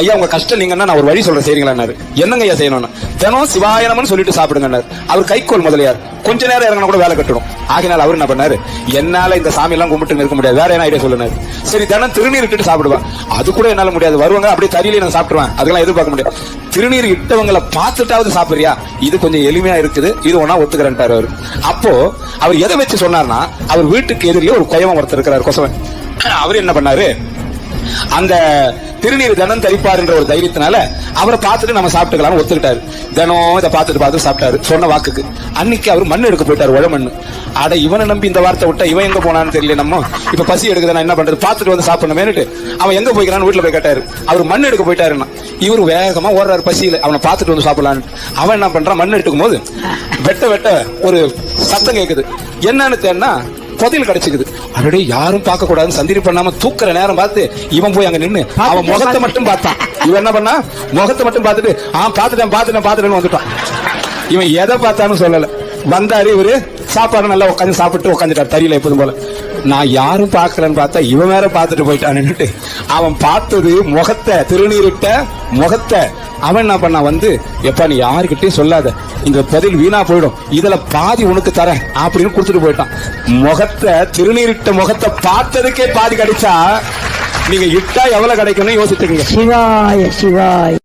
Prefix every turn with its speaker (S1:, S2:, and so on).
S1: ஐயா உங்க கஷ்டம் நீங்கன்னா நான் ஒரு வழி சொல்றேன் செய்றீங்களான்னாரு. என்னங்க ஐயா செய்யணும்னு? தினம் சிவாயனம்னு சொல்லிட்டு சாப்பிடுங்கன்னாரு. அவர் கைக்கோல் முதலியார். கொஞ்ச நேரம் இறங்கினா கூட வேலை கட்டணும். ஆகினால் அவர் என்ன பண்ணாரு? என்னால இந்த சாமி எல்லாம் கும்பிட்டு இருக்க முடியாது. வேற என்ன ஐடியா சொல்லுனாரு? சரி தினம் திருநீர் இட்டுட்டு சாப்பிடுவேன் அது கூட என்னால முடியாது. வருவாங்க அப்படியே தறியிலே நான் சாப்பிடுவேன் அதெல்லாம் எதிர்பார்க்க முடியாது. திருநீர் இட்டவங்களை பார்த்துட்டாவது சாப்பிடுறியா? இது கொஞ்சம் எளிமையா இருக்குது. இது ஒன்னா ஒத்துக்கிறேன்ட்டாரு அவர். அப்போ அவர் எதை வச்சு சொன்னார்னா அவர் வீட்டுக்கு எதிரிலே ஒரு குயவன் ஒருத்தர் இருக்கிறார் கொசவன். அவர் என்ன பண்ணாரு? அந்த திருநீர் தினம் தரிப்பார் என்ற ஒரு தைரியத்தினால அவரை பார்த்துட்டு நம்ம சாப்பிட்டுக்கலாம்னு ஒத்துக்கிட்டாரு. தினம் இதை பார்த்துட்டு பார்த்து சாப்பிட்டாரு. சொன்ன வாக்குக்கு. அன்னைக்கு அவர் மண் எடுக்க போயிட்டாரு உழ மண்ணு அட இவனை நம்பி இந்த வார்த்தை விட்டா இவன் எங்க போனான்னு தெரியல நம்ம. இப்ப பசி எடுக்குது நான் என்ன பண்றது? பார்த்துட்டு வந்து சாப்பிடணுமேனுட்டு அவன் எங்க போய்க்கிறான்னு வீட்டுல போய் கேட்டாரு. அவர் மண் எடுக்க போயிட்டாருன்னா. இவர் வேகமா ஓடுறாரு பசியில. அவனை பார்த்துட்டு வந்து சாப்பிடலான்னு அவன் என்ன பண்றான்? மண் எடுக்கும் போது வெட்ட வெட்ட ஒரு சத்தம் கேக்குது. என்னன்னு தேன்னா புதையல் கிடைச்சுக்குது. அடடே யாரும் பார்க்க கூடாதுன்னு சந்திரி பண்ணாம தூக்குற நேரம் பார்த்து இவன் போய் அங்க நின்னு அவன் முகத்தை மட்டும் பார்த்தான் இவன் என்ன பண்ணா? முகத்தை மட்டும் பார்த்துட்டு ஆ பாத்துட்டேன் பாத்துட்டேன் பாத்துட்டேன்னு வந்துட்டான். இவன் எதை பார்த்தான்னு சொல்லல. வந்தாரு இவரு சாப்பாடு நல்லா உட்காந்து சாப்பிட்டு உட்காந்துட்டார் தறியில எப்போதும் போல. நான் யாரும் பார்க்கலன்னு பார்த்தா இவன் வேற பார்த்துட்டு போயிட்டான்னுட்டு அவன் பார்த்தது முகத்தை திருநீரிட்ட முகத்தை. அவன் என்ன பண்ணா வந்து எப்பா நீ யாருக்கிட்டையும் சொல்லாத. இந்த பதில் வீணா போயிடும். இதுல பாதி உனக்கு தரேன் அப்படின்னு கொடுத்துட்டு போயிட்டான். முகத்தை திருநீரிட்ட முகத்தை பார்த்ததுக்கே பாதி கிடைச்சா நீங்க இட்டா எவ்வளவு கிடைக்கும்னு யோசிச்சுக்கீங்க.
S2: சிவாய சிவாய்.